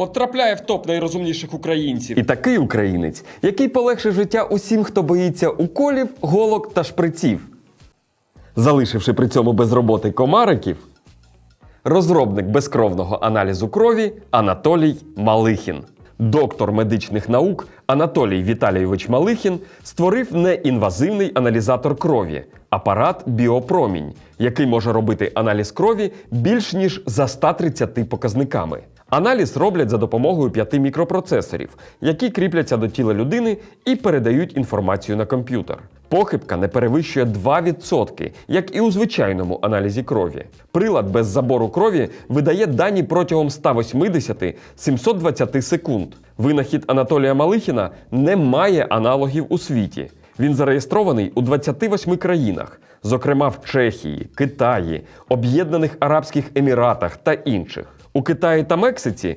Потрапляє в топ найрозумніших українців. І такий українець, який полегшив життя усім, хто боїться уколів, голок та шприців. Залишивши при цьому без роботи комариків, розробник безкровного аналізу крові Анатолій Малихін. Доктор медичних наук Анатолій Віталійович Малихін створив неінвазивний аналізатор крові апарат Біопромінь, який може робити аналіз крові більш ніж за 130 показниками. Аналіз роблять за допомогою п'яти мікропроцесорів, які кріпляться до тіла людини і передають інформацію на комп'ютер. Похибка не перевищує 2%, як і у звичайному аналізі крові. Прилад без забору крові видає дані протягом 180-720 секунд. Винахід Анатолія Малихіна не має аналогів у світі. Він зареєстрований у 28 країнах, зокрема в Чехії, Китаї, Об'єднаних Арабських Еміратах та інших. У Китаї та Мексиці